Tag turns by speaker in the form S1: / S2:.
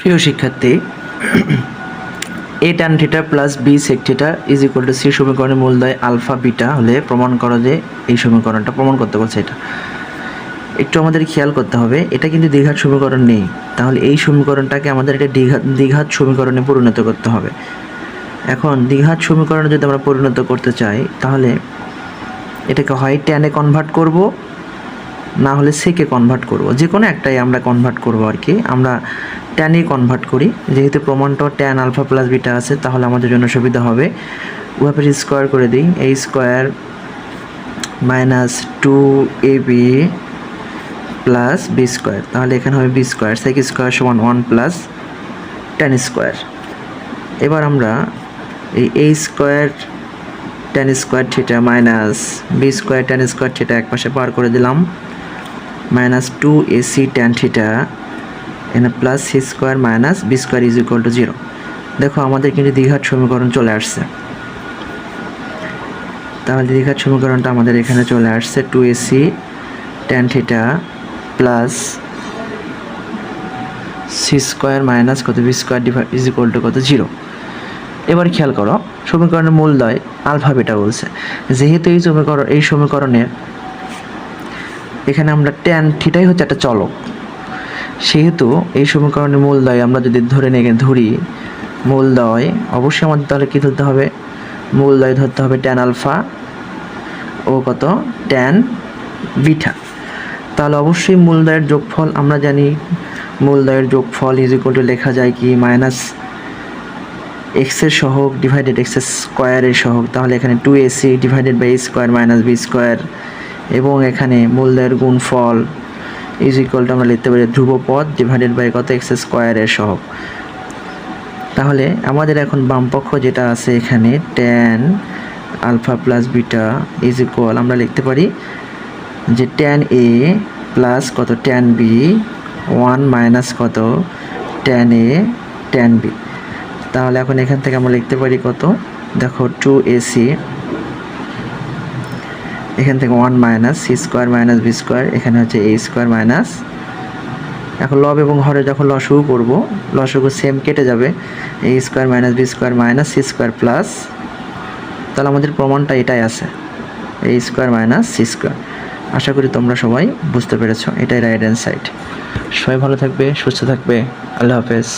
S1: প্রিয় শিক্ষার্থী a tan theta plus b sec theta is equal to c সমীকরণের মূলদয় আলফা বিটা হলে প্রমাণ করো যে এই সমীকরণটা প্রমাণ করতে বলছে এটা। একটু আমাদের খেয়াল করতে হবে, এটা কিন্তু দ্বিঘাত সমীকরণ নেই। তাহলে এই সমীকরণটাকে আমাদের এটা দ্বিঘাত দ্বিঘাত সমীকরণে পরিণত করতে হবে। এখন দ্বিঘাত সমীকরণে যদি আমরা পরিণত করতে চাই, তাহলে এটাকে হয় ট্যানে কনভার্ট করব না হলে সেকে কনভার্ট করব? যে কোনো একটাই আমরা কনভার্ট করব আর কি। আমরা ট্যানে কনভার্ট করি। যেহেতু প্রমাণটা ট্যান আলফা প্লাস বিটা আছে, তাহলে আমাদের জন্য সুবিধা হবে। উহাপের স্কোয়ার করে দিই। এই square minus two a b plus b square তাহলে এখানে হবে বি স্কোয়ার সেক স্কোয়ার সমান ওয়ান প্লাস টেন স্কোয়ার এবার আমরা এই a square tan square theta minus b square tan square theta এক পাশে পার করে দিলাম। Minus two a c tan theta এখানে plus c square minus b square is equal to zero দেখো, আমাদের কিন্তু দ্বিঘাত সমীকরণ চলে আসছে। তাহলে দ্বিঘাত সমীকরণটা আমাদের এখানে চলে আসছে two a c tan theta plus c square minus কত? B square is equal to কত? জিরো এবার খেয়াল করো, সমীকরণের মূলদয় আলফা বিটা বলছে। যেহেতু এই সমীকরণ এই সমীকরণে এখানে আমরা ট্যান থিটাই হচ্ছে একটা চলক। সেহেতু এই সমীকরণের মূলদয় আমরা যদি ধরে নিয়ে ধরি মূলদয় অবশ্যই আমাদের তাহলে কী ধরতে হবে? মূলদয় ধরতে হবে ট্যান আলফা ও কত? ট্যান বিটা তাহলে অবশ্যই মূল মূলদয়ের যোগফল আমরা জানি। মূল মূলদয়ের যোগফল ইজ ইকুয়াল টু লেখা যায় কি? মাইনাস এক্সের সহগ ডিভাইডেড এক্সের স্কোয়ারের সহগ। তাহলে এখানে two a c divided by square minus b square এবং এখানে মূলদয়ের গুণফল ইজ ইকুয়াল টু আমরা লিখতে পারি ধ্রুবপদ ডিভাইডেড বাই কত এক্স স্কোয়ারের সহগ। তাহলে আমাদের এখন বামপক্ষ যেটা আছে এখানে tan alpha plus beta is equal আমরা লিখতে পারি যে ট্যান এ প্লাস কত ট্যান বি ওয়ান মাইনাস কত ট্যান এ ট্যান বি তাহলে এখন এখান থেকে আমরা লিখতে পারি কত? দেখো টু এসি এখান থেকে one minus c square minus b square এখানে হচ্ছে এ স্কোয়ার মাইনাস এখন লব এবং হরে যখন লসগু করব লসগু সেম কেটে যাবে। A square minus b square minus c square plus তাহলে আমাদের প্রমাণটা এটাই আছে। A square minus c square আশা করি তোমরা সবাই বুঝতে পেরেছ। এটাই রাইট হ্যান্ড সাইড সবাই ভালো থাকবে, সুস্থ থাকবে। আল্লাহ হাফেজ।